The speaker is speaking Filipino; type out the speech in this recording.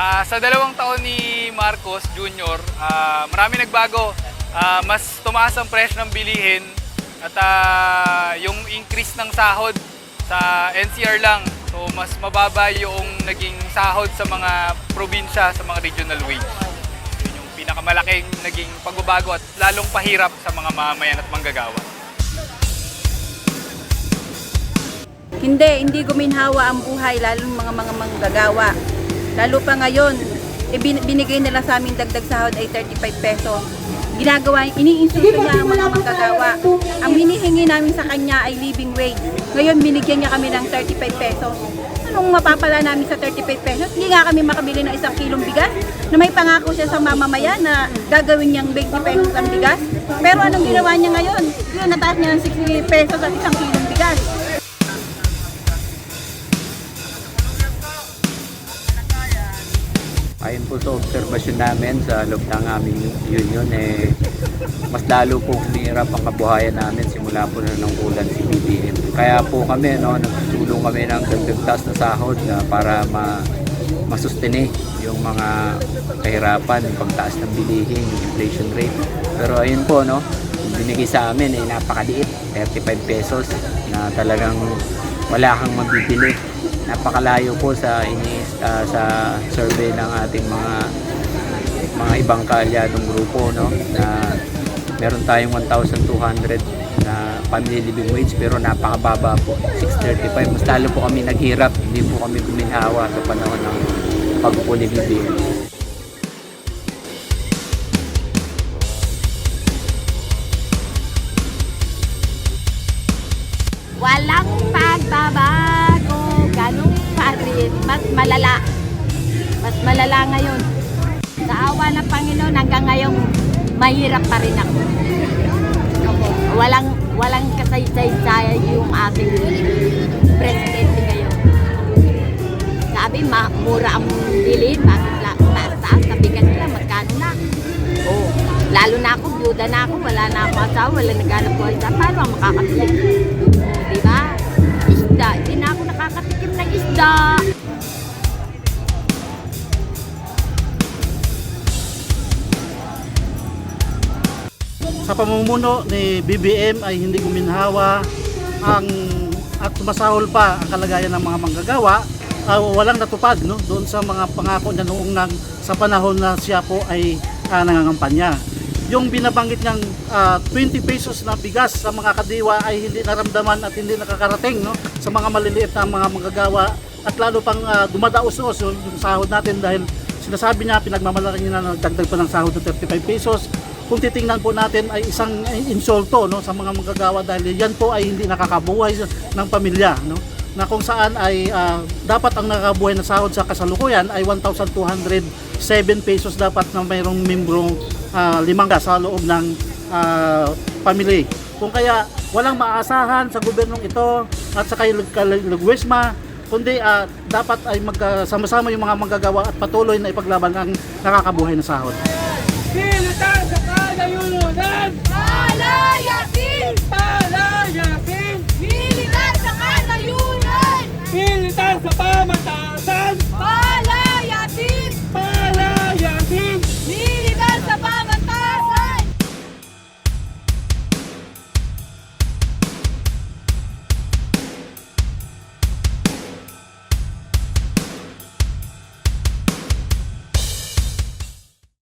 Ah, sa dalawang taon ni Marcos Jr., ah, marami nagbago. Ah, mas tumaas ang presyo ng bilihin at ah, yung increase ng sahod sa NCR lang. So mas mababa yung naging sahod sa mga probinsya, sa mga regional wage. Yun yung pinakamalaking naging pagbabago at lalong pahirap sa mga mamamayan at manggagawa. Hindi, hindi guminhawa ang buhay, lalo ng mga mga manggagawa. Lalo pa ngayon, bin- binigay nila sa aming dagdag sahod ay 35 pesos. Ginagawa, iniinsulto niya ang mga manggagawa. Ang hinihingi namin sa kanya ay living wage. Ngayon, binigyan niya kami ng 35 pesos. Anong mapapala namin sa 35 pesos? Hindi nga kami makabili ng isang kilong bigas na may pangako siya sa mamamayan na gagawin niyang 20 pesos ang bigas. Pero anong ginawa niya ngayon? Yun, nataas niya ng 60 pesos at isang kilong bigas. Ayon po sa obserbasyon namin sa loob ng aming union, eh, mas lalo po humirap ang kabuhayan namin simula po na nang ulan si BBM. Kaya po kami, no, nagtulong kami ng dagdag taas na sahod na para ma masustene yung mga kahirapan, yung pagtaas ng bilihin, yung inflation rate. Pero ayun po, no, binigay sa amin ay napakaliit, 35 pesos na talagang wala kang mabibili napakalayo po sa ini ah, sa survey ng ating mga mga ibang kaalyadong grupo no? Na meron tayong 1,200 na family living wage pero napakababa po 635 mas lalo po kami naghirap hindi po kami guminhawa sa panahon ng BBM Walang malala. Mas malala ngayon. Sa awa ng Panginoon, hanggang ngayon, mahirap pa rin ako. Walang, walang kasaysay yung ating presidente ngayon. Sabi, ma mura ang bilhin, bakit la, taas-taas, sabigan nila, magkano na? Oh, lalo na ako, byuda na ako, wala na ako asawa, wala naghanap buhay sa paano ang makakabili? Sa pamumuno ni BBM ay hindi guminhawa. Ang at tumasahol pa ang kalagayan ng mga manggagawa. Ah, walang natupad no doon sa mga pangako niya noong nang, sa panahon na siya po ay ah, nangangampanya. Yung binabanggit niyang ah, 20 pesos na bigas sa mga kadiwa ay hindi naramdaman at hindi nakakarating no sa mga maliliit na mga manggagawa. At lalo pang ah, dumadaos-os yung, sahod natin dahil sinasabi niya pinagmamalaki niya na nagdagdag pa ng sahod ng 35 pesos kung titingnan po natin ay isang insulto no sa mga manggagawa dahil yan po ay hindi nakakabuhay ng pamilya no na kung saan ay ah, dapat ang nakakabuhay na sahod sa kasalukuyan ay 1,207 pesos dapat na mayroong membrong ah, limang sa loob ng ah, family. Kung kaya walang maasahan sa gobyernong ito at sa kay Lugwesma kundi ah, dapat ay magkasama-sama yung mga manggagawa at patuloy na ipaglaban ang nakakabuhay na sahod. Pilitan sa kadayunan! Palayasin! Palayasin!